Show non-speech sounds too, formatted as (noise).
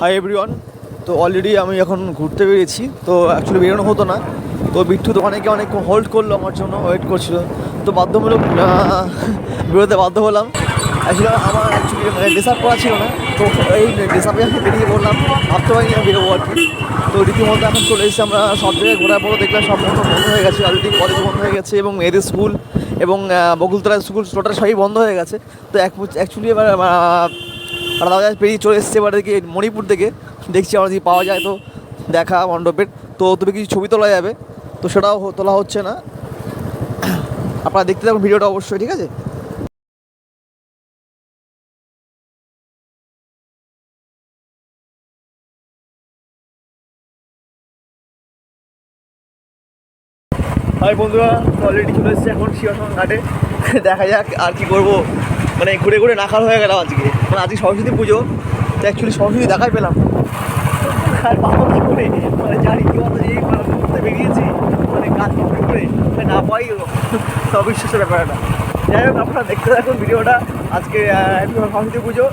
Hi everyone তো already আমি এখন ঘুরতে বেরিয়েছি। তো অ্যাকচুয়ালি বেরোনো হতো না। তো বিট্টু তো অনেকে অনেক হোল্ড করল আমার জন্য ওয়েট করছিল। তো বাধ্যমূলক বেরোতে বাধ্য হলাম। অ্যাকচুয়ালি আমার অ্যাকচুয়ালি মানে ডিসার্ভ করা ছিল না। তো এই ডিসার্ভে আমি বেরিয়ে পড়লাম। ভাবতে পারিনি আমি বেরোবো আর কি। তো রীতিমতো এখন চলে এসেছি আমরা সব জায়গায় ঘোরার পরও দেখলাম সব বন্ধ বন্ধ হয়ে গেছে। অলরেডি কলেজ বন্ধ হয়ে গেছে এবং মেয়েদের স্কুল এবং বকুলতলা স্কুল টোটাল সবই বন্ধ হয়ে গেছে। তো অ্যাকচুয়ালি এবার দাদা পেরিয়ে চলে এসেছে এবার দেখি মণিপুর থেকে। দেখছি আমরা যদি পাওয়া যায় তো দেখা মণ্ডপের। তো তুমি কিছু ছবি তোলা যাবে তো সেটাও তোলা হচ্ছে না। আপনারা দেখতে থাকুন ভিডিওটা অবশ্যই ঠিক আছে? হাই বন্ধুরা অলরেডি চলে এসেছে এখন শিবাসন ঘাটে। (laughs) দেখা যাক আর কি করব। মানে ঘুরে ঘুরে নাকাল হয়ে গেলাম আজকে। আজকে সরস্বতী পুজো, তো অ্যাকচুয়ালি সরস্বতী দেখাই পেলাম। আর বাবা কি করে? মানে জানি কি মতো এই মানে ঘুরতে বেরিয়েছি মানে কাজ করতে করে মানে না পাই অবিশ্বাসের ব্যাপারটা যাই হোক, আপনারা দেখতে থাকুন ভিডিওটা। আজকে সরস্বতী পুজো।